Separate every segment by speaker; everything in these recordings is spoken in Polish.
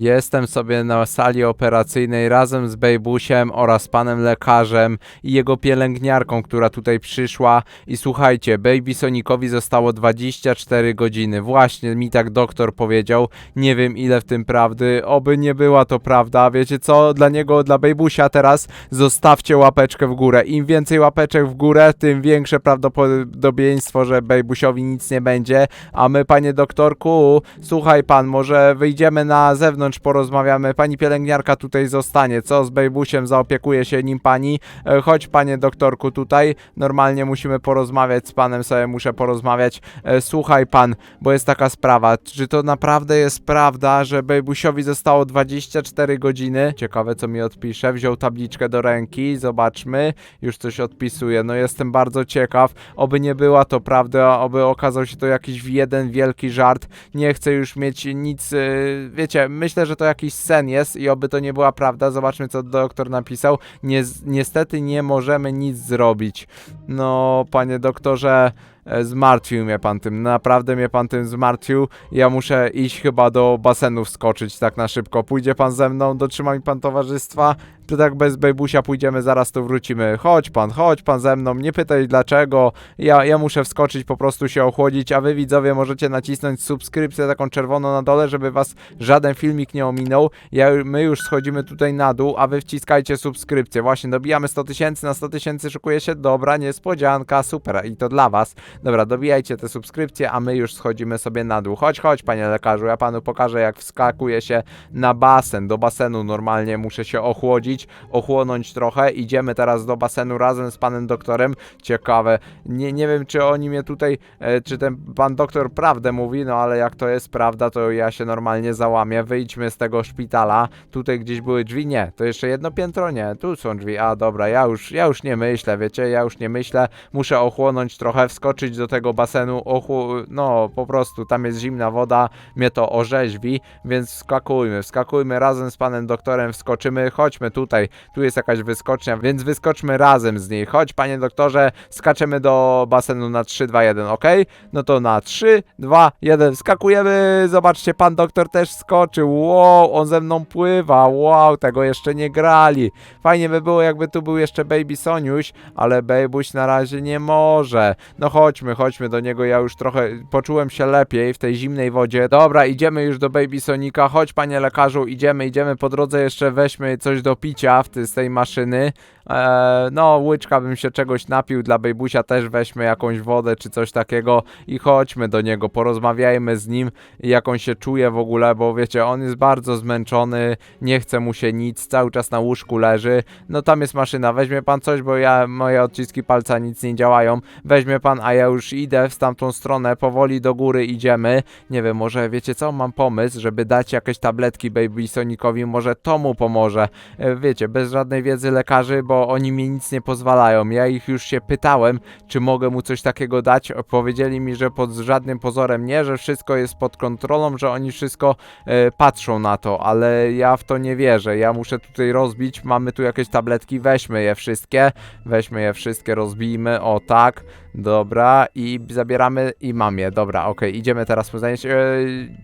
Speaker 1: Jestem sobie na sali operacyjnej razem z Bejbusiem oraz panem lekarzem i jego pielęgniarką, która tutaj przyszła. I słuchajcie, Baby Sonicowi zostało 24 godziny. Właśnie mi tak doktor powiedział. Nie wiem ile w tym prawdy. Oby nie była to prawda. Wiecie co? Dla niego, dla Bejbusia teraz zostawcie łapeczkę w górę. Im więcej łapeczek w górę, tym większe prawdopodobieństwo, że Bejbusiowi nic nie będzie. A my, panie doktorku, słuchaj pan, może wyjdziemy na zewnątrz, porozmawiamy. Pani pielęgniarka tutaj zostanie. Co z Bejbusiem? Zaopiekuje się nim pani. E, Chodź, panie doktorku, tutaj. Normalnie musimy porozmawiać z panem, sobie muszę porozmawiać. E, Słuchaj pan, bo jest taka sprawa. Czy to naprawdę jest prawda, że Bejbusiowi zostało 24 godziny? Ciekawe, co mi odpisze. Wziął tabliczkę do ręki, zobaczmy. Już coś odpisuje. No jestem bardzo ciekaw. Oby nie była to prawda, oby okazał się to jakiś jeden wielki żart. Nie chcę już mieć nic, yy, wiecie, myślę, że to jakiś sen jest i oby to nie była prawda. Zobaczmy, co doktor napisał. Nie, niestety nie możemy nic zrobić. No, panie doktorze, e, zmartwił mnie pan tym. Naprawdę mnie pan tym zmartwił. Ja muszę iść chyba do basenu wskoczyć tak na szybko. Pójdzie pan ze mną, dotrzyma mi pan towarzystwa. To tak bez bejbusia pójdziemy, zaraz tu wrócimy. Chodź pan, chodź pan ze mną, nie pytaj dlaczego. Ja, ja muszę wskoczyć, po prostu się ochłodzić, a wy widzowie możecie nacisnąć subskrypcję taką czerwoną na dole, żeby was żaden filmik nie ominął. Ja, my już schodzimy tutaj na dół, a wy wciskajcie subskrypcję. Właśnie, dobijamy 100 tysięcy, na 100 tysięcy szykuje się dobra niespodzianka, super. I to dla was. Dobra, dobijajcie te subskrypcje, a my już schodzimy sobie na dół. Chodź, chodź panie lekarzu, ja panu pokażę jak wskakuje się na basen. Do basenu normalnie muszę się ochłodzić, ochłonąć trochę. Idziemy teraz do basenu razem z panem doktorem. Ciekawe. Nie, nie wiem, czy oni mnie tutaj, e, czy ten pan doktor prawdę mówi, no ale jak to jest prawda, to ja się normalnie załamię. Wyjdźmy z tego szpitala. Tutaj gdzieś były drzwi? Nie. To jeszcze jedno piętro? Nie. Tu są drzwi. A dobra, ja już, ja już nie myślę, wiecie, ja już nie myślę. Muszę ochłonąć trochę, wskoczyć do tego basenu, no po prostu, tam jest zimna woda, mnie to orzeźwi, więc wskakujmy, wskakujmy razem z panem doktorem, wskoczymy, chodźmy tutaj, tu jest jakaś wyskocznia, więc wyskoczmy razem z niej. Chodź, panie doktorze, skaczemy do basenu na 3, 2, 1, ok? No to na 3, 2, 1, skakujemy, zobaczcie, pan doktor też skoczył, wow, on ze mną pływa, wow, tego jeszcze nie grali. Fajnie by było, jakby tu był jeszcze Baby Soniuś, ale Babyś na razie nie może. No chodźmy, chodźmy do niego, ja już trochę poczułem się lepiej w tej zimnej wodzie. Dobra, idziemy już do Baby Sonika, chodź panie lekarzu, idziemy, idziemy, po drodze jeszcze weźmy coś do picia w ty, z tej maszyny. Eee, no, łyczka bym się czegoś napił, dla Bejbusia też weźmy jakąś wodę czy coś takiego i chodźmy do niego, porozmawiajmy z nim, jak on się czuje w ogóle, bo wiecie, on jest bardzo zmęczony, nie chce mu się nic, cały czas na łóżku leży. No tam jest maszyna, weźmie pan coś, bo ja, moje odciski palca nic nie działają. Weźmie pan, a ja już idę w tamtą stronę, powoli do góry idziemy. Nie wiem, może wiecie co, mam pomysł, żeby dać jakieś tabletki Baby Sonicowi, może to mu pomoże. E, Wiecie, bez żadnej wiedzy lekarzy, bo oni mi nic nie pozwalają. Ja ich już się pytałem, czy mogę mu coś takiego dać. Powiedzieli mi, że pod żadnym pozorem nie, że wszystko jest pod kontrolą, że oni wszystko e, patrzą na to, ale ja w to nie wierzę. Ja muszę tutaj rozbić. Mamy tu jakieś tabletki, weźmy je wszystkie. Weźmy je wszystkie, rozbijmy. O tak. Dobra, i zabieramy i mam je. Dobra, okej, idziemy teraz poznać. E,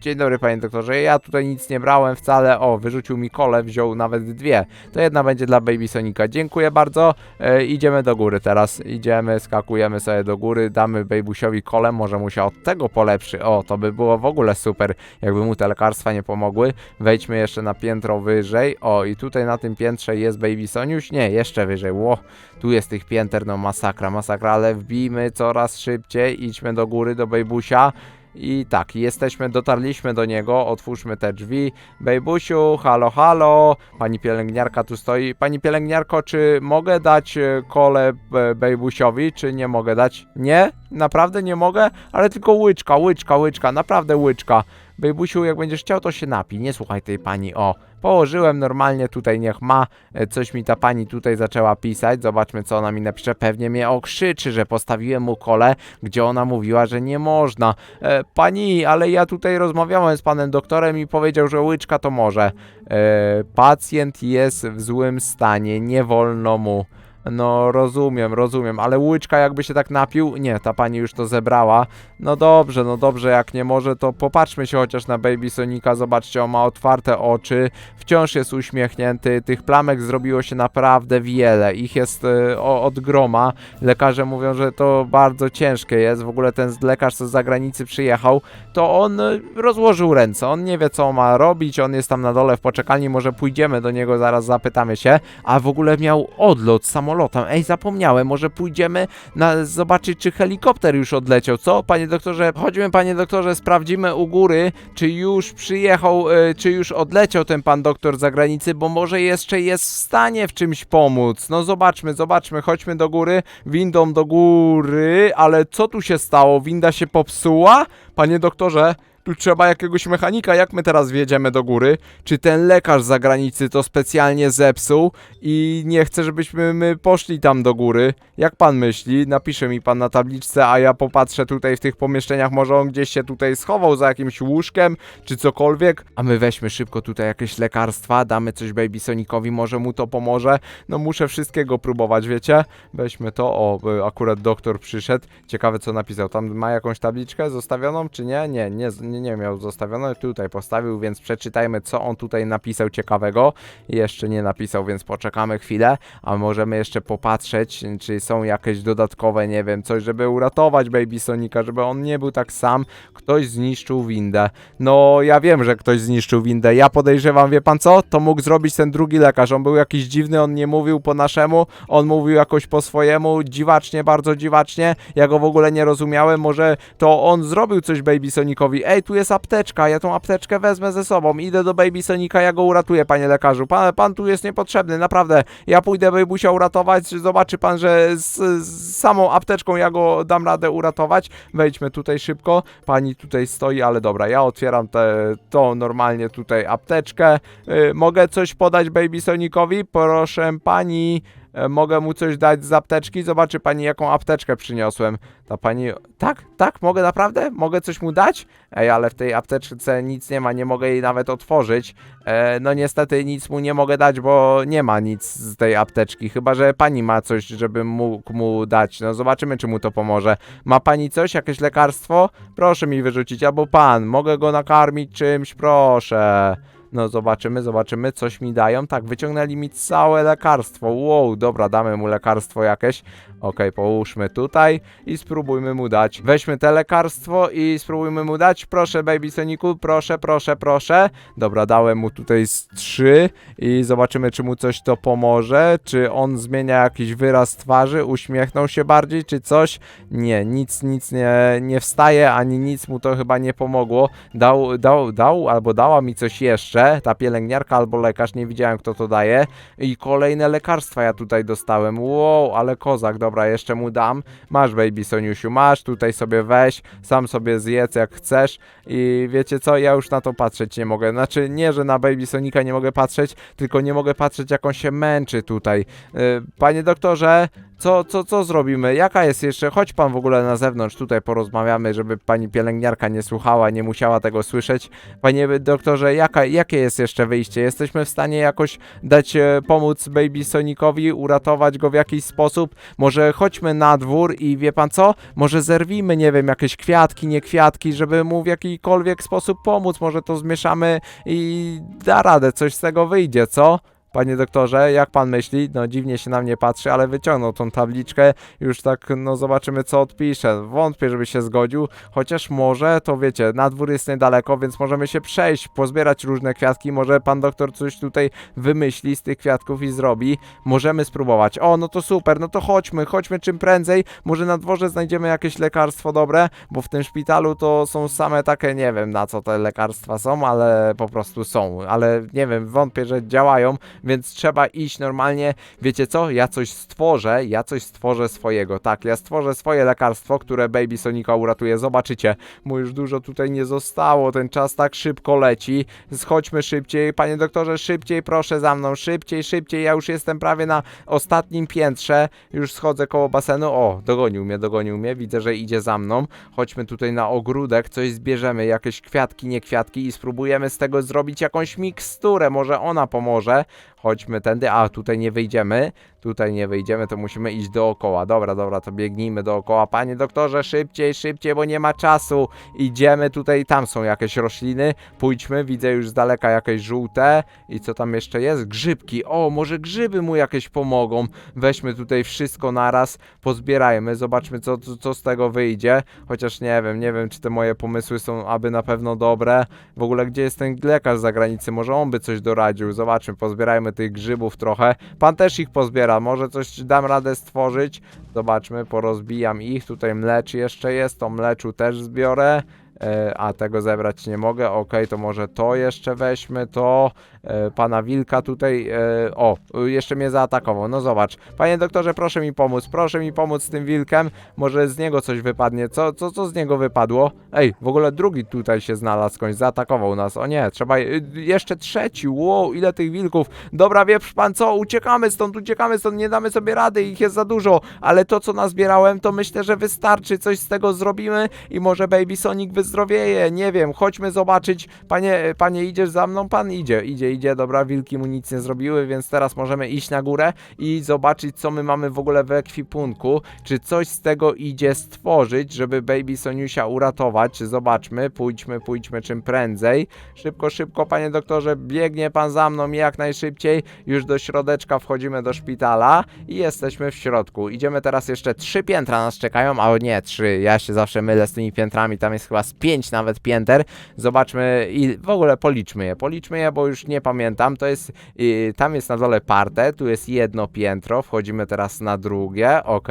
Speaker 1: dzień dobry, panie doktorze. Ja tutaj nic nie brałem wcale. O, wyrzucił mi kole, wziął nawet dwie. To jedna będzie dla Baby Sonika. Dziękuję bardzo. E, idziemy do góry teraz. Idziemy, skakujemy sobie do góry, damy Babysiowi kole, może mu się od tego polepszy. O, to by było w ogóle super, jakby mu te lekarstwa nie pomogły. Wejdźmy jeszcze na piętro wyżej. O, i tutaj na tym piętrze jest Baby Soniuś? Nie, jeszcze wyżej. Ło, tu jest tych pięter, no masakra, masakra, ale wbijmy coraz szybciej. Idźmy do góry, do Bejbusia. I tak, jesteśmy, dotarliśmy do niego, otwórzmy te drzwi. Bejbusiu, halo, halo, pani pielęgniarka tu stoi. Pani pielęgniarko, czy mogę dać e, kole e, Bejbusiowi, czy nie mogę dać? Nie? Naprawdę nie mogę? Ale tylko łyczka, łyczka, łyczka, naprawdę łyczka. Bejbusiu, jak będziesz chciał, to się napij, nie słuchaj tej pani, o. Położyłem normalnie, tutaj niech ma. E, Coś mi ta pani tutaj zaczęła pisać. Zobaczmy, co ona mi napisze. Pewnie mnie okrzyczy, że postawiłem mu kole, gdzie ona mówiła, że nie można. E, pani, ale ja tutaj rozmawiałem z panem doktorem i powiedział, że łyczka to może. E, pacjent jest w złym stanie, nie wolno mu. No rozumiem, rozumiem, ale łyczka jakby się tak napił? Nie, ta pani już to zebrała. No dobrze, no dobrze, jak nie może, to popatrzmy się chociaż na Baby Sonika. Zobaczcie, on ma otwarte oczy, wciąż jest uśmiechnięty. Tych plamek zrobiło się naprawdę wiele. Ich jest e, o, od groma. Lekarze mówią, że to bardzo ciężkie jest. W ogóle ten lekarz, co z zagranicy przyjechał, to on e, rozłożył ręce. On nie wie, co ma robić. On jest tam na dole w poczekalni. Może pójdziemy do niego, zaraz zapytamy się. A w ogóle miał odlot samolotem. Ej, zapomniałem, może pójdziemy na, zobaczyć, czy helikopter już odleciał, co? Panie doktorze, chodźmy, panie doktorze, sprawdzimy u góry, czy już przyjechał, e, czy już odleciał ten pan doktor z zagranicy, bo może jeszcze jest w stanie w czymś pomóc. No zobaczmy, zobaczmy, chodźmy do góry, windą do góry, ale co tu się stało? Winda się popsuła? Panie doktorze, tu trzeba jakiegoś mechanika, jak my teraz wjedziemy do góry? Czy ten lekarz z zagranicy to specjalnie zepsuł i nie chce, żebyśmy my poszli tam do góry? Jak pan myśli? Napisze mi pan na tabliczce, a ja popatrzę tutaj w tych pomieszczeniach, może on gdzieś się tutaj schował za jakimś łóżkiem, czy cokolwiek, a my weźmy szybko tutaj jakieś lekarstwa, damy coś Baby Sonicowi, może mu to pomoże. No muszę wszystkiego próbować, wiecie? Weźmy to, o, y, akurat doktor przyszedł, ciekawe co napisał, tam ma jakąś tabliczkę zostawioną, czy nie? Nie, nie, nie, nie miał zostawioną, tutaj postawił, więc przeczytajmy co on tutaj napisał ciekawego. Jeszcze nie napisał, więc poczekamy chwilę, a możemy jeszcze popatrzeć, czy są jakieś dodatkowe, nie wiem, coś, żeby uratować Baby Sonika, żeby on nie był tak sam. Ktoś zniszczył windę. No, ja wiem, że ktoś zniszczył windę. Ja podejrzewam, wie pan co? To mógł zrobić ten drugi lekarz. On był jakiś dziwny, on nie mówił po naszemu, on mówił jakoś po swojemu, dziwacznie, bardzo dziwacznie. Ja go w ogóle nie rozumiałem. Może to on zrobił coś Baby Sonicowi. Ej, tu jest apteczka, ja tą apteczkę wezmę ze sobą. Idę do Baby Sonika, ja go uratuję, panie lekarzu. Pan, pan tu jest niepotrzebny, naprawdę. Ja pójdę Babysia uratować. Zobaczy pan, że z, z samą apteczką ja go dam radę uratować. Wejdźmy tutaj szybko. Pani tutaj stoi, ale dobra, ja otwieram te, tą normalnie tutaj apteczkę. Y, mogę coś podać Baby Sonicowi? Proszę pani. E, Mogę mu coś dać z apteczki? Zobaczy pani, jaką apteczkę przyniosłem. Ta pani. Tak, tak, mogę naprawdę? Mogę coś mu dać? Ej, ale w tej apteczce nic nie ma, nie mogę jej nawet otworzyć. E, no niestety nic mu nie mogę dać, bo nie ma nic z tej apteczki. Chyba, że pani ma coś, żebym mógł mu dać. No zobaczymy, czy mu to pomoże. Ma pani coś, jakieś lekarstwo? Proszę mi wyrzucić, albo pan. Mogę go nakarmić czymś, proszę. No zobaczymy, zobaczymy, coś mi dają. Tak, wyciągnęli mi całe lekarstwo. Wow, dobra, damy mu lekarstwo jakieś. Okej, połóżmy tutaj i spróbujmy mu dać. Weźmy te lekarstwo i spróbujmy mu dać. Proszę, Baby Soniku, proszę, proszę, proszę. Dobra, dałem mu tutaj z trzy i zobaczymy, czy mu coś to pomoże. Czy on zmienia jakiś wyraz twarzy, uśmiechnął się bardziej, czy coś. Nie, nic, nic nie, nie wstaje, ani nic mu to chyba nie pomogło. Dał, dał, dał albo dała mi coś jeszcze. Ta pielęgniarka albo lekarz, nie widziałem kto to daje. I kolejne lekarstwa ja tutaj dostałem. Wow, ale kozak, dobra, jeszcze mu dam. Masz, baby Soniusiu, masz, tutaj sobie weź, sam sobie zjedz jak chcesz. I wiecie co, ja już na to patrzeć nie mogę. Znaczy, nie, że na baby Sonika nie mogę patrzeć, tylko nie mogę patrzeć, jak on się męczy tutaj. Yy, panie doktorze, co, co, co zrobimy? Jaka jest jeszcze? Chodź pan w ogóle na zewnątrz, tutaj porozmawiamy, żeby pani pielęgniarka nie słuchała, nie musiała tego słyszeć. Panie doktorze, jaka, jakie jest jeszcze wyjście? Jesteśmy w stanie jakoś dać e, pomóc Baby Sonicowi, uratować go w jakiś sposób? Może chodźmy na dwór i wie pan co? Może zerwijmy, nie wiem, jakieś kwiatki, nie kwiatki, żeby mu w jakikolwiek sposób pomóc. Może to zmieszamy i da radę, coś z tego wyjdzie, co? Panie doktorze, jak pan myśli? No dziwnie się na mnie patrzy, ale wyciągnął tą tabliczkę. Już tak, no zobaczymy co odpisze. Wątpię, żeby się zgodził, chociaż może, to wiecie, na dwór jest niedaleko, więc możemy się przejść, pozbierać różne kwiatki. Może pan doktor coś tutaj wymyśli z tych kwiatków i zrobi. Możemy spróbować. O, no to super, no to chodźmy, chodźmy czym prędzej. Może na dworze znajdziemy jakieś lekarstwo dobre, bo w tym szpitalu to są same takie, nie wiem na co te lekarstwa są, ale po prostu są. Ale nie wiem, wątpię, że działają, więc trzeba iść normalnie. Wiecie co? Ja coś stworzę, ja coś stworzę swojego. Tak, ja stworzę swoje lekarstwo, które Baby Sonika uratuje. Zobaczycie, mu już dużo tutaj nie zostało. Ten czas tak szybko leci. Schodźmy szybciej. Panie doktorze, szybciej, proszę za mną. Szybciej, szybciej. Ja już jestem prawie na ostatnim piętrze. Już schodzę koło basenu. O, dogonił mnie, dogonił mnie. Widzę, że idzie za mną. Chodźmy tutaj na ogródek, coś zbierzemy, jakieś kwiatki, nie kwiatki i spróbujemy z tego zrobić jakąś miksturę. Może ona pomoże. Chodźmy tędy, a tutaj nie wyjdziemy. Tutaj nie wyjdziemy, to musimy iść dookoła. Dobra, dobra, to biegnijmy dookoła. Panie doktorze, szybciej, szybciej, bo nie ma czasu. Idziemy tutaj, tam są jakieś rośliny. Pójdźmy, widzę już z daleka jakieś żółte. I co tam jeszcze jest? Grzybki. O, może grzyby mu jakieś pomogą. Weźmy tutaj wszystko naraz, pozbierajmy, zobaczmy co, co, co z tego wyjdzie. Chociaż nie wiem, nie wiem czy te moje pomysły są aby na pewno dobre. W ogóle gdzie jest ten lekarz z zagranicy? Może on by coś doradził. Zobaczmy, pozbierajmy tych grzybów trochę. Pan też ich pozbiera, może coś dam radę stworzyć. Zobaczmy, porozbijam ich. Tutaj mlecz jeszcze jest, to mleczu też zbiorę. E, a tego zebrać nie mogę. Ok, to może to jeszcze weźmy, to e, pana wilka tutaj. E, o, jeszcze mnie zaatakował. No zobacz. Panie doktorze, proszę mi pomóc, proszę mi pomóc z tym wilkiem. Może z niego coś wypadnie. Co, co, co z niego wypadło? Ej, w ogóle drugi tutaj się znalazł, skądś zaatakował nas. O nie, trzeba. y, jeszcze trzeci. Wow, ile tych wilków. Dobra, wie pan co? Uciekamy stąd, uciekamy stąd, nie damy sobie rady, ich jest za dużo. Ale to, co nazbierałem, to myślę, że wystarczy. Coś z tego zrobimy i może Baby Sonic wyzdrowieje. Nie wiem, chodźmy zobaczyć. Panie, panie, idziesz za mną? Pan idzie, idzie, idzie. Dobra, wilki mu nic nie zrobiły, więc teraz możemy iść na górę i zobaczyć, co my mamy w ogóle w ekwipunku. Czy coś z tego idzie stworzyć, żeby Baby Soniusia uratować. Zobaczmy, pójdźmy, pójdźmy czym prędzej. Szybko, szybko, panie doktorze, biegnie pan za mną jak najszybciej. Już do środeczka wchodzimy do szpitala i jesteśmy w środku. Idziemy teraz jeszcze trzy piętra nas czekają, a nie trzy. Ja się zawsze mylę z tymi piętrami, tam jest chyba z pięć nawet pięter. Zobaczmy i w ogóle policzmy je, policzmy je, bo już nie pamiętam. To jest, y, tam jest na dole parte, tu jest jedno piętro, wchodzimy teraz na drugie, ok.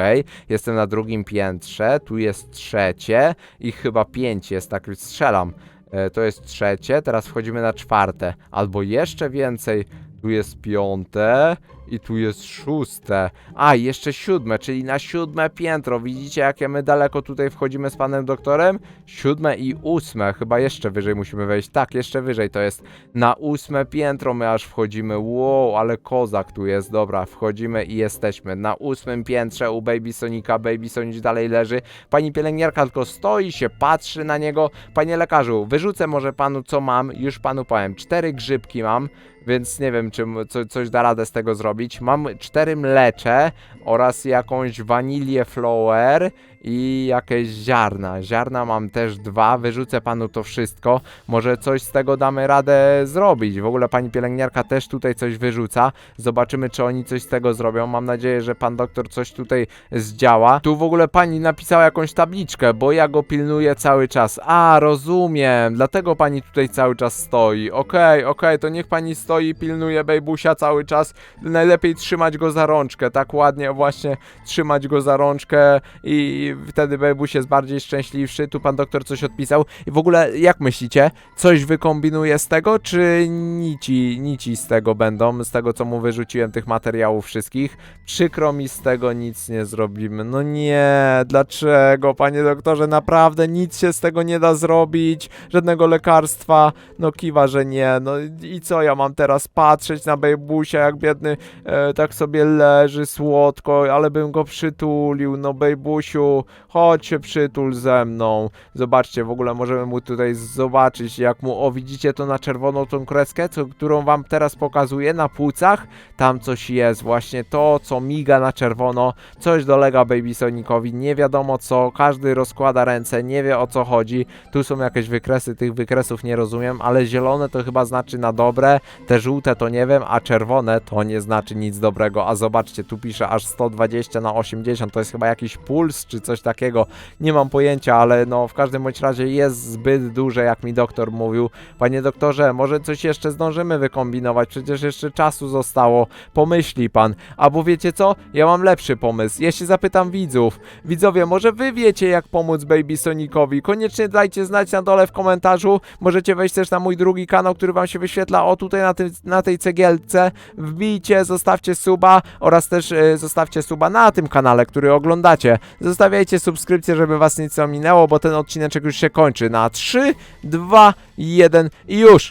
Speaker 1: Jestem na drugim piętrze, tu jest trzecie i chyba pięć jest, tak strzelam. E, To jest trzecie, teraz wchodzimy na czwarte, albo jeszcze więcej. Tu jest piąte i tu jest szóste. A, jeszcze siódme, czyli na siódme piętro. Widzicie, jakie my daleko tutaj wchodzimy z panem doktorem? Siódme i ósme, chyba jeszcze wyżej musimy wejść. Tak, jeszcze wyżej to jest. Na ósme piętro my aż wchodzimy. Wow, ale kozak tu jest. Dobra, wchodzimy i jesteśmy. Na ósmym piętrze u Baby Sonika. Baby Sonic dalej leży. Pani pielęgniarka tylko stoi się, patrzy na niego. Panie lekarzu, wyrzucę może panu co mam. Już panu powiem. Cztery grzybki mam. Więc nie wiem, czy co, coś da radę z tego zrobić. Mam cztery mlecze oraz jakąś wanilię flower i jakieś ziarna. Ziarna mam też dwa, wyrzucę panu to wszystko. Może coś z tego damy radę zrobić. W ogóle pani pielęgniarka też tutaj coś wyrzuca. Zobaczymy, czy oni coś z tego zrobią. Mam nadzieję, że pan doktor coś tutaj zdziała. Tu w ogóle pani napisała jakąś tabliczkę, bo ja go pilnuję cały czas. A, rozumiem. Dlatego pani tutaj cały czas stoi. Okej, okej, to niech pani stoi i pilnuje bejbusia cały czas. Najlepiej trzymać go za rączkę, tak ładnie właśnie trzymać go za rączkę i wtedy bejbuś jest bardziej szczęśliwszy. Tu pan doktor coś odpisał. I w ogóle, jak myślicie, coś wykombinuje z tego, czy nici, nici z tego będą, z tego co mu wyrzuciłem tych materiałów wszystkich? Przykro mi z tego nic nie zrobimy. No nie, dlaczego, panie doktorze, naprawdę nic się z tego nie da zrobić, żadnego lekarstwa. No kiwa, że nie. No i co ja mam teraz patrzeć na bejbusia, jak biedny e, tak sobie leży słodko, ale bym go przytulił. No chodź się przytul ze mną. Zobaczcie, w ogóle możemy mu tutaj zobaczyć, jak mu, o widzicie to na czerwoną tą kreskę, co, którą wam teraz pokazuję na płucach? Tam coś jest, właśnie to, co miga na czerwono, coś dolega Baby Sonicowi, nie wiadomo co, każdy rozkłada ręce, nie wie o co chodzi, tu są jakieś wykresy, tych wykresów nie rozumiem, ale zielone to chyba znaczy na dobre, te żółte to nie wiem, a czerwone to nie znaczy nic dobrego, a zobaczcie, tu pisze aż 120 na 80, to jest chyba jakiś puls czy coś takiego, nie mam pojęcia, ale no w każdym bądź razie jest zbyt duże, jak mi doktor mówił. Panie doktorze, może coś jeszcze zdążymy wykombinować, przecież jeszcze czasu zostało, pomyśli pan. Albo wiecie co? Ja mam lepszy pomysł. Ja się zapytam widzów. Widzowie, może wy wiecie, jak pomóc Baby Sonicowi? Koniecznie dajcie znać na dole w komentarzu. Możecie wejść też na mój drugi kanał, który wam się wyświetla o tutaj na, na tej cegielce. Wbijcie, zostawcie suba oraz też e, zostawcie suba na tym kanale, który oglądacie. Zostawiajcie subskrypcję, żeby was nic nie ominęło, bo ten odcineczek już się kończy na 3, 2, 1 i już!